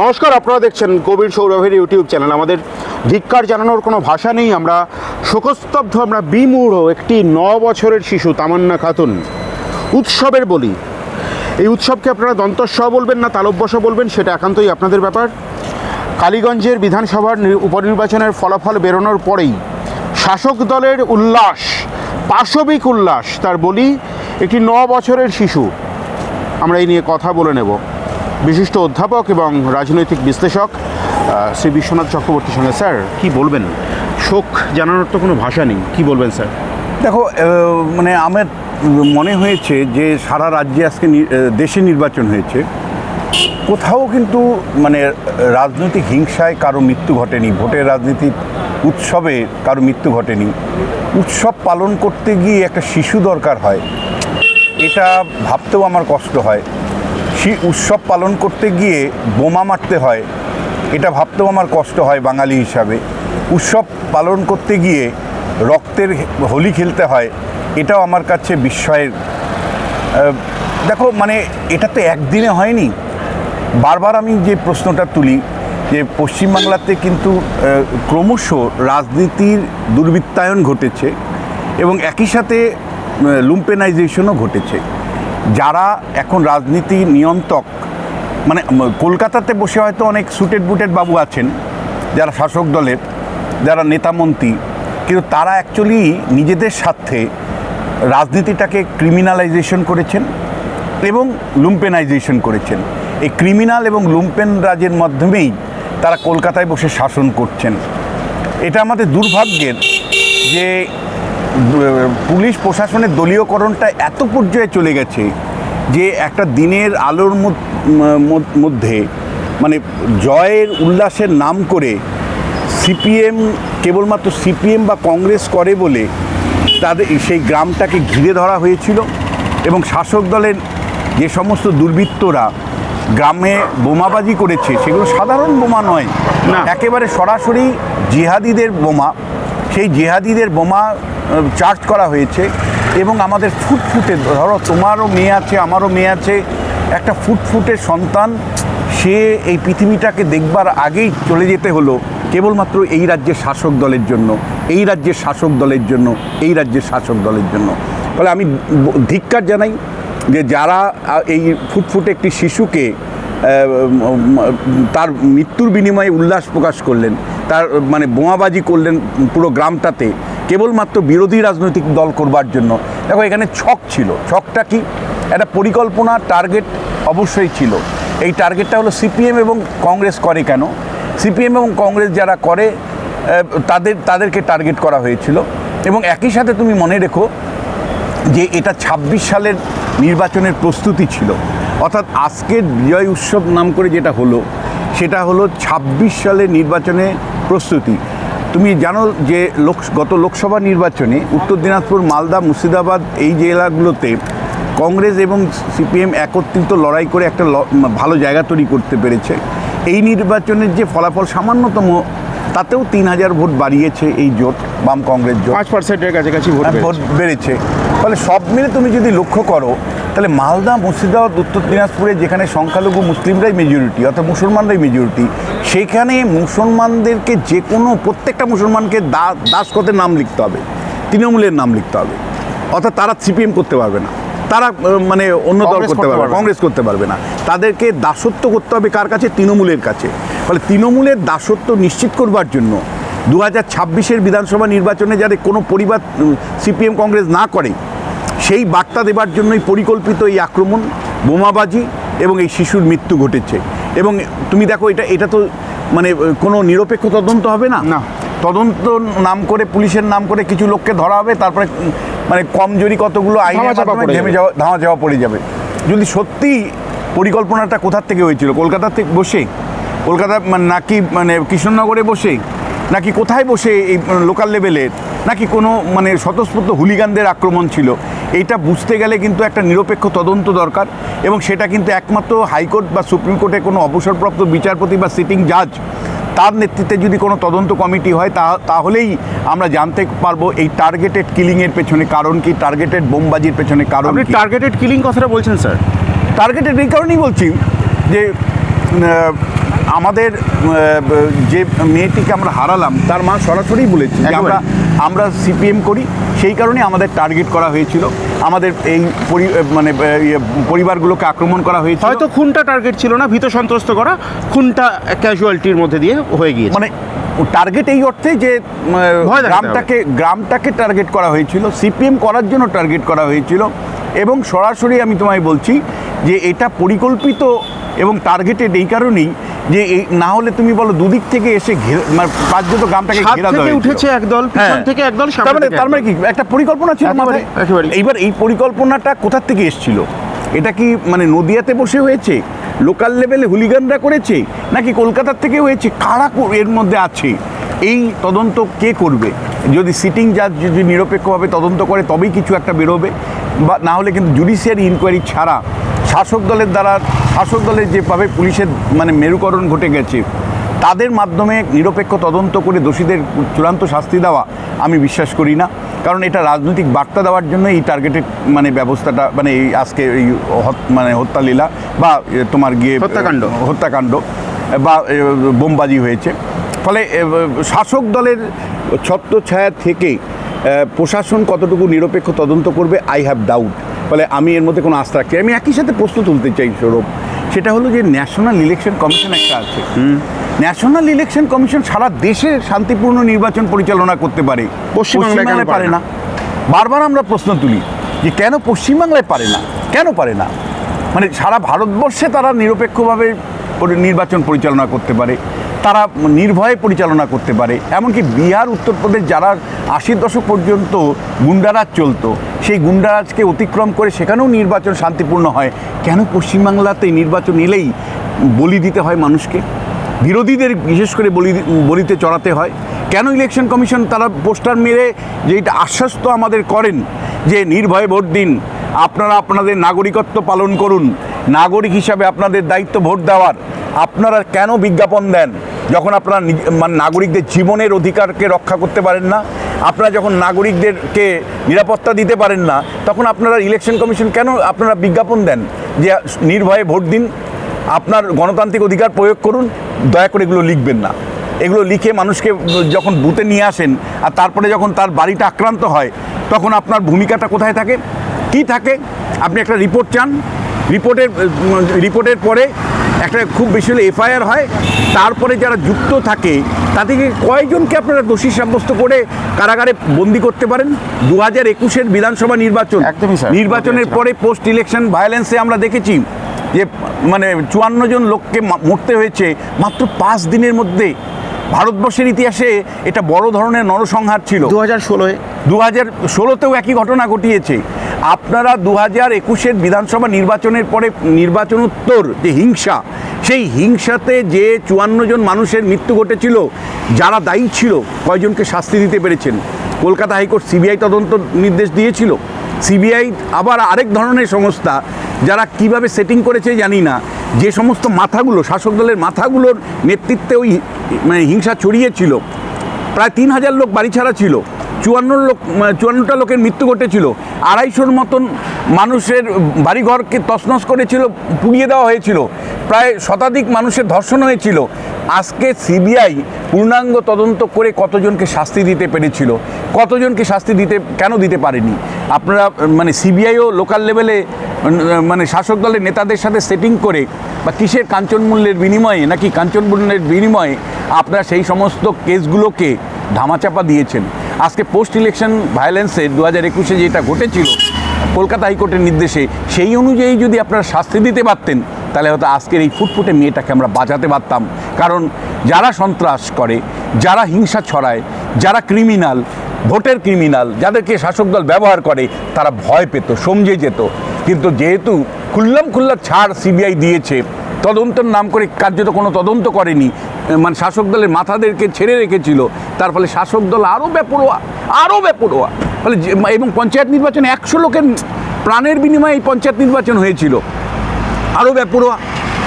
নমস্কার, আপনারা দেখছেন কবির সৌরভের ইউটিউব চ্যানেল। আমাদের ধিক্কার জানানোর কোনো ভাষা নেই, আমরা শোকস্তব্ধ, আমরা বিমূঢ় একটি ন বছরের শিশু, তামান্না খাতুন। উৎসবের বলি। এই উৎসবকে আপনারা দন্তস্ব বলবেন না তালব্যস বলবেন, সেটা একান্তই আপনাদের ব্যাপার। কালীগঞ্জের বিধানসভার উপনির্বাচনের ফলাফল বেরোনোর পরেই শাসক দলের উল্লাস, পাশবিক উল্লাস, তার বলি, একটি ন বছরের শিশু। আমরা এই নিয়ে কথা বলে নেব। বিশিষ্ট অধ্যাপক এবং রাজনৈতিক বিশ্লেষক শ্রী বিশ্বনাথ চক্রবর্তীর সঙ্গে। স্যার, কি বলবেন? শোক জানানোর তো কোনো ভাষা নেই। কি বলবেন, স্যার? দেখো মানে আমার মনে হয়েছে যে সারা রাজ্যে আজকে দেশে নির্বাচন হয়েছে। কোথাও কিন্তু মানে রাজনৈতিক হিংসায় কারও মৃত্যু ঘটেনি। ভোটের রাজনীতির উৎসবে কারও মৃত্যু ঘটেনি। উৎসব পালন করতে গিয়ে একটা শিশু দরকার হয়। এটা ভাবতেও আমার কষ্ট হয়। সে উৎসব পালন করতে গিয়ে বোমা মারতে হয়। এটা ভাবতেও আমার কষ্ট হয় বাঙালি হিসাবে। উৎসব পালন করতে গিয়ে রক্তের হোলি খেলতে হয়, এটাও আমার কাছে বিস্ময়ের। দেখো মানে এটা তো একদিনে হয়নি। বারবার আমি যে প্রশ্নটা তুলি যে পশ্চিমবাংলাতে কিন্তু ক্রমশ রাজনীতির দুর্বৃত্তায়ন ঘটেছে এবং একই সাথে লুম্পেনাইজেশনও ঘটেছে। যারা এখন রাজনীতি নিয়ন্ত্রক মানে কলকাতাতে বসে হয়তো অনেক সুটেড বুটেড বাবু আছেন, যারা শাসক দলের, যারা নেতামন্ত্রী কিন্তু তারা অ্যাকচুয়ালি নিজেদের স্বার্থে রাজনীতিটাকে ক্রিমিনালাইজেশন করেছেন এবং লুম্পেনাইজেশন করেছেন। এই ক্রিমিনাল এবং লুম্পেন রাজের মাধ্যমেই তারা কলকাতায় বসে শাসন করছেন। এটা আমাদের দুর্ভাগ্যের যে পুলিশ প্রশাসনের দলীয়করণটা এত পর্যায়ে চলে গেছে যে একটা দিনের আলোর মধ্যে মানে জয়ের উল্লাসের নাম করে সিপিএম কেবলমাত্র সিপিএম বা কংগ্রেস করে বলে তাদের সেই গ্রামটাকে ঘিরে ধরা হয়েছিল এবং শাসক দলের যে সমস্ত দুর্বৃত্তরা গ্রামে বোমাবাজি করেছে সেগুলো সাধারণ বোমা নয় না। একেবারে সরাসরি জিহাদিদের বোমা সেই জিহাদিদের বোমা চার্জ করা হয়েছে এবং আমাদের ফুটফুটে, ধরো তোমারও মেয়ে আছে, আমারও মেয়ে আছে, একটা ফুটফুটে সন্তান, সে এই পৃথিবীটাকে দেখবার আগেই চলে যেতে হলো, কেবলমাত্র এই রাজ্যের শাসক দলের জন্য, এই রাজ্যের শাসক দলের জন্য, এই রাজ্যের শাসক দলের জন্য। ফলে আমি ধিক্কার জানাই যে যারা এই ফুটফুটে একটি শিশুকে তার মৃত্যুর বিনিময়ে উল্লাস প্রকাশ করলেন, তার মানে বোমাবাজি করলেন পুরো গ্রামটাতে কেবলমাত্র বিরোধী রাজনৈতিক দল করবার জন্য। দেখো, এখানে ছক ছিল। ছকটা কি? একটা পরিকল্পনা টার্গেট অবশ্যই ছিল। এই টার্গেটটা হলো সিপিএম এবং কংগ্রেস করে কেন? সিপিএম এবং কংগ্রেস যারা করে তাদের, তাদেরকে টার্গেট করা হয়েছিল। এবং একই সাথে তুমি মনে রেখো যে এটা ২৬ সালের নির্বাচনের প্রস্তুতি ছিল। অর্থাৎ আজকের বিজয় উৎসব নাম করে যেটা হলো, সেটা হলো ২৬ সালের নির্বাচনে প্রস্তুতি। তুমি জানো যে লোক, গত লোকসভা নির্বাচনে উত্তর দিনাজপুর, মালদা, মুর্শিদাবাদ এই জেলাগুলোতে কংগ্রেস এবং সিপিএম একত্রিত লড়াই করে একটা ভালো জায়গা তৈরি করতে পেরেছে। এই নির্বাচনের যে ফলাফল সামান্যতম তাতেও তিন হাজার ভোট বাড়িয়েছে এই জোট বাম কংগ্রেস জোট। পাঁচ পার্সেন্টের কাছাকাছি ভোট হ্যাঁ, ভোট বেড়েছে। ফলে সব মিলে তুমি যদি লক্ষ্য করো তাহলে মালদা মুর্শিদাবাদ উত্তর দিনাজপুরে যেখানে সংখ্যালঘু মুসলিমরাই মেজরিটি অর্থাৎ মুসলমানরাই মেজরিটি সেখানে মুসলমানদেরকে যে কোনো প্রত্যেকটা মুসলমানকে দা দাসকতের নাম লিখতে হবে তৃণমূলের নাম লিখতে হবে। অর্থাৎ তারা সিপিএম করতে পারবে না। তারা মানে অন্য দল করতে পারবে। কংগ্রেস করতে পারবে না। তাদেরকে দাসত্ব করতে হবে কার কাছে? তৃণমূলের কাছে। ফলে তৃণমূলের দাসত্ব নিশ্চিত করবার জন্য দু হাজার ছাব্বিশের বিধানসভা নির্বাচনে যাতে কোনো পরিবার সিপিএম কংগ্রেস না করে সেই বার্তা দেবার জন্যই পরিকল্পিত এই আক্রমণ বোমাবাজি এবং এই শিশুর মৃত্যু ঘটেছে। এবং তুমি দেখো এটা এটা তো মানে কোনো নিরপেক্ষ তদন্ত হবে না? না। তদন্ত নাম করে পুলিশের নাম করে কিছু লোককে ধরা হবে তারপরে মানে কমজোরি কতগুলো আইনের মাধ্যমে ঘেমে যাওয়া ধামা যাওয়া পড়ে যাবে। যদি সত্যি পরিকল্পনাটা কোথার থেকে হয়েছিল? কলকাতা থেকে বসে? কলকাতা মানে নাকি মানে কৃষ্ণনগরে বসে? নাকি কোথায় বসে এই লোকাল লেভেলের নাকি কোনো মানে স্বতঃস্ফূর্ত হুলিগানদের আক্রমণ ছিল? এইটা বুঝতে গেলে কিন্তু একটা নিরপেক্ষ তদন্ত দরকার এবং সেটা কিন্তু একমাত্র হাইকোর্ট বা সুপ্রিম কোর্টে কোনো অবসরপ্রাপ্ত বিচারপতি বা সিটিং জাজ তার নেতৃত্বে যদি কোনো তদন্ত কমিটি হয় তা তাহলেই আমরা জানতে পারব এই টার্গেটেড কিলিংয়ের পেছনে কারণ কি টার্গেটেড বোমবাজির পেছনে কারণ আপনি টার্গেটেড কিলিং কথাটা বলছেন স্যার টার্গেটেড এই কারণেই বলছি যে আমাদের যে মেয়েটিকে আমরা হারালাম তার মা সরাসরি বলেছে আমরা আমরা সিপিএম করি সেই কারণে আমাদের টার্গেট করা হয়েছিল। আমাদের এই পরি- মানে ইয়ে, পরিবারগুলোকে আক্রমণ করা হয়েছে হয়তো খুনটা টার্গেট ছিল না ভীত সন্ত্রস্ত করা খুনটা ক্যাজুয়ালিটির মধ্যে দিয়ে হয়ে গিয়েছে। মানে টার্গেট এই অর্থে যে গ্রামটাকে গ্রামটাকে টার্গেট করা হয়েছিল সিপিএম করার জন্য টার্গেট করা হয়েছিল এবং সরাসরি আমি তোমায় বলছি যে এটা পরিকল্পিত এবং টার্গেটেড এই কারণেই যে এই না হলে তুমি বলো দুদিক থেকে এসে ঘেরা মানে কার্যত গ্রামটাকে ঘেরা দেওয়া উঠেছে একদল পিছন হ্যাঁ। থেকে একদল তার মানে তার মানে কি? একটা পরিকল্পনা ছিল একেবারে। এইবার এই পরিকল্পনাটা কোথা থেকে এসেছিল? এটা কি মানে নদিয়াতে বসে হয়েছে? লোকাল লেভেলে হুলিগানরা করেছে? নাকি কলকাতার থেকে হয়েছে? কারা এর মধ্যে আছে? এই তদন্ত কে করবে? যদি সিটিং জাজ যদি নিরপেক্ষভাবে তদন্ত করে তবেই কিছু একটা বেরোবে। বা না হলে কিন্তু জুডিশিয়ারি ইনকোয়ারি ছাড়া শাসক দলের দ্বারা শাসক দলের যেভাবে পুলিশের মানে মেরুকরণ ঘটে গেছে তাদের মাধ্যমে নিরপেক্ষ তদন্ত করে দোষীদের চূড়ান্ত শাস্তি দেওয়া আমি বিশ্বাস করি না। কারণ এটা রাজনৈতিক বার্তা দেওয়ার জন্য এই টার্গেটেড মানে ব্যবস্থাটা মানে এই আজকে এই মানে হত্যালীলা বা তোমার গিয়ে হত্যাকাণ্ড। হত্যাকাণ্ড বা বোমবাজি হয়েছে। ফলে শাসক দলের ছত্রছায়া থেকে প্রশাসন কতটুকু নিরপেক্ষ তদন্ত করবে আই হ্যাভ ডাউট ফলে আমি এর মধ্যে কোনো আস্থা রাখছি আমি একই সাথে প্রশ্ন তুলতে চাই সৌরভ। সেটা হলো যে ন্যাশনাল ইলেকশন কমিশন একটা আছে। ন্যাশনাল ইলেকশন কমিশন সারা দেশে শান্তিপূর্ণ নির্বাচন পরিচালনা করতে পারে। পশ্চিমবাংলায় পারে না? বারবার আমরা প্রশ্ন তুলি যে কেন পশ্চিমবাংলায় পারে না? কেন পারে না? মানে সারা ভারতবর্ষে তারা নিরপেক্ষভাবে নির্বাচন পরিচালনা করতে পারে। তারা নির্ভয়ে পরিচালনা করতে পারে। এমনকি বিহার, উত্তরপ্রদেশ যারা আশির দশক পর্যন্ত গুন্ডারাজ চলতো, সেই গুন্ডারাজকে অতিক্রম করে সেখানেও নির্বাচন শান্তিপূর্ণ হয়। কেন পশ্চিমবাংলাতে নির্বাচন এলেই বলি দিতে হয় মানুষকে? বিরোধীদের বিশেষ করে বলি বলিতে চড়াতে হয়। কেন ইলেকশন কমিশন তারা পোস্টার মেরে যে এটা আশ্বাস তো আমাদের করেন, যে নির্ভয়ে ভোট দিন, আপনারা আপনাদের নাগরিকত্ব পালন করুন, নাগরিক হিসাবে আপনাদের দায়িত্ব ভোট দেওয়ার, আপনারা কেন বিজ্ঞাপন দেন? যখন আপনারা মানে নাগরিকদের জীবনের অধিকারকে রক্ষা করতে পারেন না, আপনারা যখন নাগরিকদেরকে নিরাপত্তা দিতে পারেন না, তখন আপনারা ইলেকশন কমিশন কেন আপনারা বিজ্ঞাপন দেন? যে নির্ভয়ে ভোট দিন, আপনার গণতান্ত্রিক অধিকার প্রয়োগ করুন, দয়া করে এগুলো লিখবেন না। এগুলো লিখে মানুষকে যখন বুথে নিয়ে আসেন, আর তারপরে যখন তার বাড়িটা আক্রান্ত হয়, তখন আপনার ভূমিকাটা কোথায় থাকে? কি থাকে? আপনি একটা রিপোর্ট চান রিপোর্টের রিপোর্টের পরে একটা খুব বেশি হলে এফআইআর হয়। তারপরে যারা যুক্ত থাকে তাদেরকে কয়জনকে আপনারা দোষী সাব্যস্ত করে কারাগারে বন্দি করতে পারেন? দু হাজার একুশের বিধানসভা নির্বাচন। নির্বাচনের পরে পোস্ট ইলেকশন ভায়োলেন্সে আমরা দেখেছি যে মানে চুয়ান্ন জন লোককে মরতে হয়েছে। মাত্র পাঁচ দিনের মধ্যে ভারতবর্ষের ইতিহাসে এটা বড় ধরনের নরসংহার ছিল। দু হাজার ষোলোয়। দু হাজার ষোলোতেও একই ঘটনা ঘটিয়েছে। আপনারা দু হাজার একুশের বিধানসভা নির্বাচনের পরে নির্বাচনোত্তর যে হিংসা সেই হিংসাতে যে চুয়ান্ন জন মানুষের মৃত্যু ঘটেছিল যারা দায়ী ছিল কয়জনকে শাস্তি দিতে পেরেছেন? কলকাতা হাইকোর্ট সিবিআই তদন্ত নির্দেশ দিয়েছিল। সিবিআই আবার আরেক ধরনের সংস্থা যারা কীভাবে সেটিং করেছে জানি না। যে সমস্ত মাথাগুলো, শাসক দলের মাথাগুলোর নেতৃত্বে ওই মানে হিংসা ছড়িয়েছিল। প্রায় তিন হাজার লোক বাড়ি ছাড়া ছিল। চুয়ান্ন লোক চুয়ান্নটা লোকের মৃত্যু ঘটেছিল। আড়াইশোর মতন মানুষের বাড়িঘরকে তছনছ করেছিল, পুড়িয়ে দেওয়া হয়েছিল। প্রায় শতাধিক মানুষের ধর্ষণ হয়েছিল। আজকে সিবিআই পূর্ণাঙ্গ তদন্ত করে কতজনকে শাস্তি দিতে পেরেছিল? কতজনকে শাস্তি দিতে, কেন দিতে পারেনি? আপনারা মানে সিবিআইও লোকাল লেভেলে মানে শাসক দলের নেতাদের সাথে সেটিং করে বা কিসের কাঞ্চন মূল্যের বিনিময়ে নাকি কাঞ্চন মূল্যের বিনিময়ে আপনারা সেই সমস্ত কেসগুলোকে ধামাচাপা দিয়েছেন? আজকে পোস্ট ইলেকশন ভায়োলেন্সে দু হাজার একুশে যেটা ঘটেছিল, কলকাতা হাইকোর্টের নির্দেশে, সেই অনুযায়ী যদি আপনারা শাস্তি দিতে পারতেন, তাহলে হয়তো আজকের এই ফুটফুটে মেয়েটাকে আমরা বাঁচাতে পারতাম। কারণ যারা সন্ত্রাস করে, যারা হিংসা ছড়ায়, যারা ক্রিমিনাল ভোটের ক্রিমিনাল যাদেরকে শাসক দল ব্যবহার করে, তারা ভয় পেত, সমঝে যেত। কিন্তু যেহেতু খুল্লাম খুল্লা ছাড় সিবিআই দিয়েছে, তদন্তের নাম করে কার্যত কোনো তদন্ত করেনি মানে শাসক দলের মাথাদেরকে ছেড়ে রেখেছিল, তার ফলে শাসক দল আরও বেপরোয়া আরও বেপরোয়া। ফলে এবং পঞ্চায়েত নির্বাচনে একশো লোকের প্রাণের বিনিময়ে এই পঞ্চায়েত নির্বাচন হয়েছিল। আরও ব্যাপরোয়া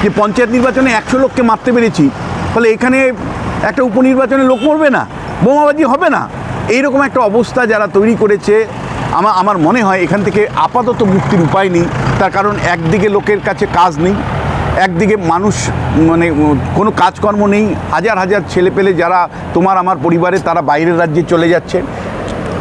যে পঞ্চায়েত নির্বাচনে একশো লোককে মারতে পেরেছি, ফলে এখানে একটা উপনির্বাচনে লোক মরবে না, বোমাবাজি হবে না। এইরকম একটা অবস্থা যারা তৈরি করেছে আমার আমার মনে হয় এখান থেকে আপাতত মুক্তির উপায় নেই। তার কারণ একদিকে লোকের কাছে কাজ নেই, একদিকে মানুষ মানে কোনো কাজকর্ম নেই। হাজার হাজার ছেলে পেলে যারা তোমার আমার পরিবারে তারা বাইরের রাজ্যে চলে যাচ্ছেন।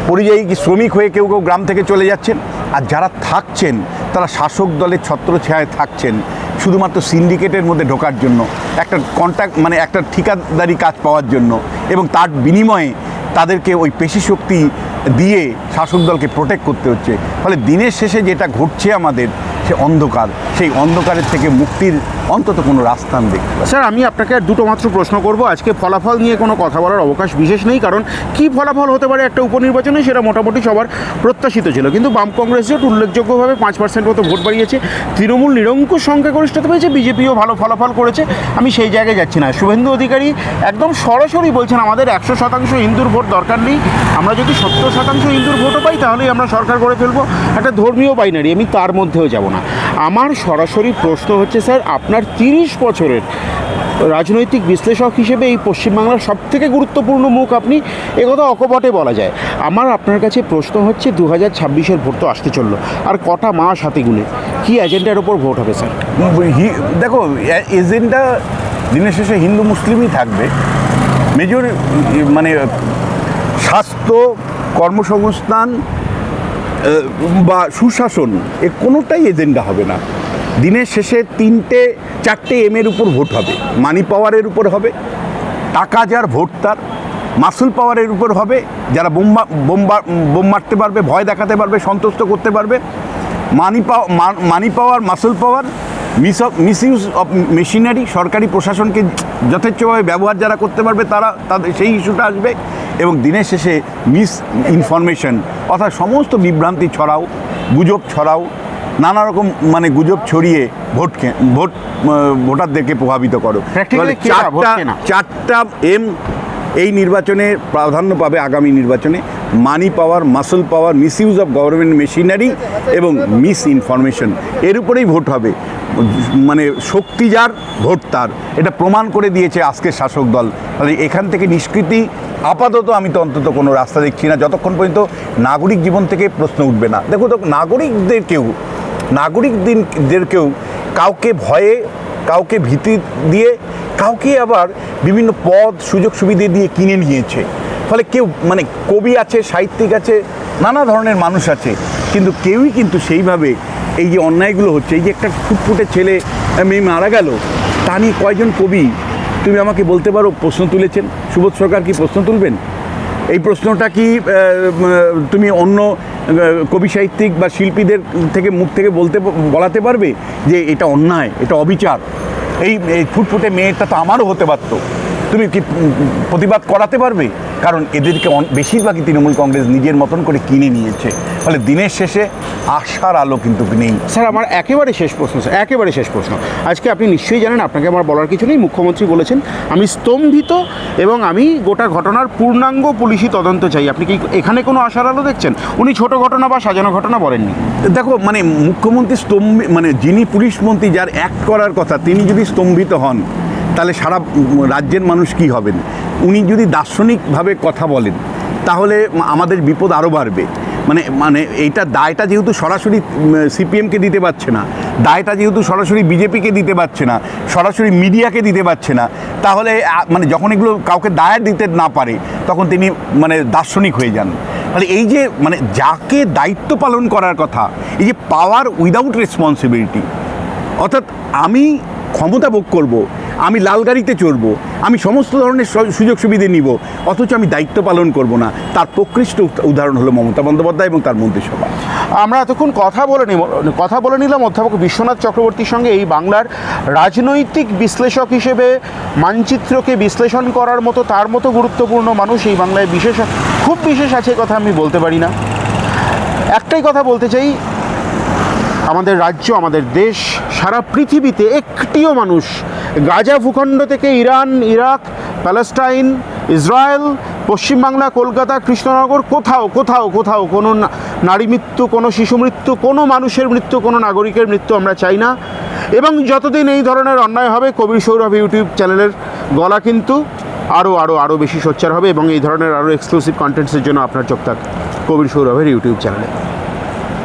পরিযায়ী শ্রমিক হয়ে কেউ কেউ গ্রাম থেকে চলে যাচ্ছেন? আর যারা থাকছেন, তারা শাসক দলের ছত্রছায়ায় থাকছেন, শুধুমাত্র সিন্ডিকেটের মধ্যে ঢোকার জন্য, একটা কন্ট্যাক্ট মানে একটা ঠিকাদারি কাজ পাওয়ার জন্য। এবং তার বিনিময়ে তাদেরকে ওই পেশি শক্তি দিয়ে শাসক দলকে প্রোটেক্ট করতে হচ্ছে। ফলে দিনের শেষে যেটা ঘটছে আমাদের, সে অন্ধকার। সেই অন্ধকারের থেকে মুক্তির অন্তত কোনো রাস্তা আমি দেখতে স্যার, আমি আপনাকে আর দুটো মাত্র প্রশ্ন করব। আজকে ফলাফল নিয়ে কোনো কথা বলার অবকাশ বিশেষ নেই, কারণ কি ফলাফল হতে পারে একটা উপনির্বাচনে সেটা মোটামুটি সবার প্রত্যাশিত ছিল। কিন্তু বাম কংগ্রেস জোট উল্লেখযোগ্যভাবে পাঁচ পার্সেন্ট মতো ভোট বাড়িয়েছে। তৃণমূল নিরঙ্কুশ সংখ্যা সংখ্যাগরিষ্ঠতা পেয়েছে, বিজেপিও ভালো ফলাফল করেছে। আমি সেই জায়গায় যাচ্ছি না। শুভেন্দু অধিকারী একদম সরাসরি বলছেন, আমাদের একশো শতাংশ হিন্দুর ভোট দরকার নেই। আমরা যদি সত্তর শতাংশ হিন্দুর ভোটও পাই, তাহলেই আমরা সরকার করে ফেলব। একটা ধর্মীয় বাইনারি আমি তার মধ্যেও যাব না। আমার সরাসরি প্রশ্ন হচ্ছে, স্যার, আপনার তিরিশ বছরের রাজনৈতিক বিশ্লেষক হিসেবে এই পশ্চিমবাংলার সব থেকে গুরুত্বপূর্ণ মুখ আপনি একথা অকপটে বলা যায়। আমার আপনার কাছে প্রশ্ন হচ্ছে দু হাজার ছাব্বিশের ভোট তো আসতে চলল, আর কটা মাস হাতে গুনে কী এজেন্ডার ওপর ভোট হবে, স্যার? দেখো, এজেন্ডা দিনের শেষে হিন্দু মুসলিমই থাকবে। মেজর মানে স্বাস্থ্য, কর্মসংস্থান বা সুশাসন, এ কোনোটাই এজেন্ডা হবে না। দিনের শেষে তিনটে, চারটে এম এর উপর ভোট হবে। মানি পাওয়ারের উপর হবে, টাকা যার ভোট তার মাসুল পাওয়ারের উপর হবে, যারা বোম্বা বোম্বা, বোম মারতে পারবে, ভয় দেখাতে পারবে, সন্তুষ্ট করতে পারবে। মানি পাওয়া money power muscle power miss of misuse of machinery সরকারি প্রশাসনকে যথেচ্ছভাবে ব্যবহার যারা করতে পারবে, তারা, তাদের, সেই ইস্যুটা আসবে। এবং দিনের শেষে মিস ইনফরমেশন অর্থাৎ সমস্ত বিভ্রান্তি ছড়াও গুজব ছড়াও নানা রকম মানে গুজব ছড়িয়ে ভোট কে- ভোট ভোটারদেরকে প্রভাবিত করো। চারটা চারটা এম এই নির্বাচনে প্রাধান্য পাবে আগামী নির্বাচনে। Money power muscle power misuse of government machinery এবং মিস ইনফরমেশন এর উপরেই ভোট হবে। মানে শক্তি যার ভোট তার। এটা প্রমাণ করে দিয়েছে আজকের শাসক দল। তাহলে এখান থেকে নিষ্কৃতি আপাতত আমি তো অন্তত কোনো রাস্তা দেখছি না। যতক্ষণ পর্যন্ত নাগরিক জীবন থেকে প্রশ্ন উঠবে না। দেখো তো, নাগরিকদের কেউ নাগরিকদেরকেও নাগরিকদেরকেও কাউকে ভয়ে, কাউকে ভীতি দিয়ে, কাউকে আবার বিভিন্ন পদ সুযোগ সুবিধে দিয়ে কিনে নিয়েছে। ফলে কেউ মানে কবি আছে, সাহিত্যিক আছে, নানা ধরনের মানুষ আছে, কিন্তু কেউই কিন্তু সেইভাবে এই যে অন্যায়গুলো হচ্ছে, এই যে একটা ফুটফুটে ছেলে, মেয়ে মারা গেল, তা নিয়ে কয়জন কবি তুমি আমাকে বলতে পারো, প্রশ্ন তুলেছেন। সুবোধ সরকার কি প্রশ্ন তুলবেন? এই প্রশ্নটা কি তুমি অন্য কবি সাহিত্যিক বা শিল্পীদের থেকে মুখ থেকে বলতে, বলাতে পারবে যে এটা অন্যায়, এটা অবিচার? এই ফুটফুটে মেয়েটা তো আমারও হতে পারতো। তুমি কি প্রতিবাদ করাতে পারবে? কারণ এদেরকে বেশিরভাগই তৃণমূল কংগ্রেস নিজের মতন করে কিনে নিয়েছে। ফলে দিনের শেষে আশার আলো কিন্তু নেই। স্যার আমার একেবারে শেষ প্রশ্ন স্যার একেবারে শেষ প্রশ্ন। আজকে আপনি নিশ্চয়ই জানেন আপনাকে আমার বলার কিছু নেই মুখ্যমন্ত্রী বলেছেন আমি স্তম্ভিত এবং আমি গোটা ঘটনার পূর্ণাঙ্গ পুলিশি তদন্ত চাই। আপনি কি এখানে কোনো আশার আলো দেখছেন? উনি ছোট ঘটনা বা সাজানো ঘটনা বলেননি। দেখো মানে মুখ্যমন্ত্রী স্তম্ভ মানে যিনি পুলিশ মন্ত্রী যার অ্যাক্ট করার কথা তিনি যদি স্তম্ভিত হন তাহলে সারা রাজ্যের মানুষ কি হবেন? উনি যদি দার্শনিকভাবে কথা বলেন, তাহলে আমাদের বিপদ আরও বাড়বে। মানে মানে এইটা দায়টা যেহেতু সরাসরি সিপিএমকে দিতে পারছে না, দায়টা যেহেতু সরাসরি বিজেপিকে দিতে পারছে না, সরাসরি মিডিয়াকে দিতে পারছে না, তাহলে মানে যখন এগুলো কাউকে দায় দিতে না পারে, তখন তিনি মানে দার্শনিক হয়ে যান। তাহলে এই যে মানে যাকে দায়িত্ব পালন করার কথা, এই যে পাওয়ার উইদাউট রেসপন্সিবিলিটি অর্থাৎ আমি ক্ষমতা ভোগ করব আমি লাল গাড়িতে চড়বো, আমি সমস্ত ধরনের সুযোগ সুবিধে নিব, অথচ আমি দায়িত্ব পালন করব না। তার প্রকৃষ্ট উদ- উদাহরণ হলো মমতা বন্দ্যোপাধ্যায় এবং তার মন্ত্রিসভা। আমরা এতক্ষণ কথা বলে নিব, কথা বলে নিলাম অধ্যাপক বিশ্বনাথ চক্রবর্তীর সঙ্গে এই বাংলার রাজনৈতিক বিশ্লেষক হিসেবে মানচিত্রকে বিশ্লেষণ করার মতো, তার মতো গুরুত্বপূর্ণ মানুষ এই বাংলায় বিশেষ, খুব বিশেষ আছে কথা আমি বলতে পারি না। একটাই কথা বলতে চাই, আমাদের রাজ্য, আমাদের দেশ, সারা পৃথিবীতে একটিও মানুষ গাজা ভূখণ্ড থেকে Iran, Iraq, Palestine, Israel, Paschimbangla, Kolkata, Krishnanagar, কোথাও কোথাও কোথাও কোনো নারী মৃত্যু, কোনো শিশু মৃত্যু, কোনো মানুষের মৃত্যু, কোনো নাগরিকের মৃত্যু আমরা চাই না। এবং যতদিন এই ধরনের অন্যায় হবে, কবির সৌরভ ইউটিউব চ্যানেলের গলা কিন্তু আরও আরও আরও বেশি সোচ্চার হবে এবং এই ধরনের আরও এক্সক্লুসিভ কন্টেন্টসের জন্য আপনার চোখ থাক কবির সৌরভের ইউটিউব চ্যানেলে।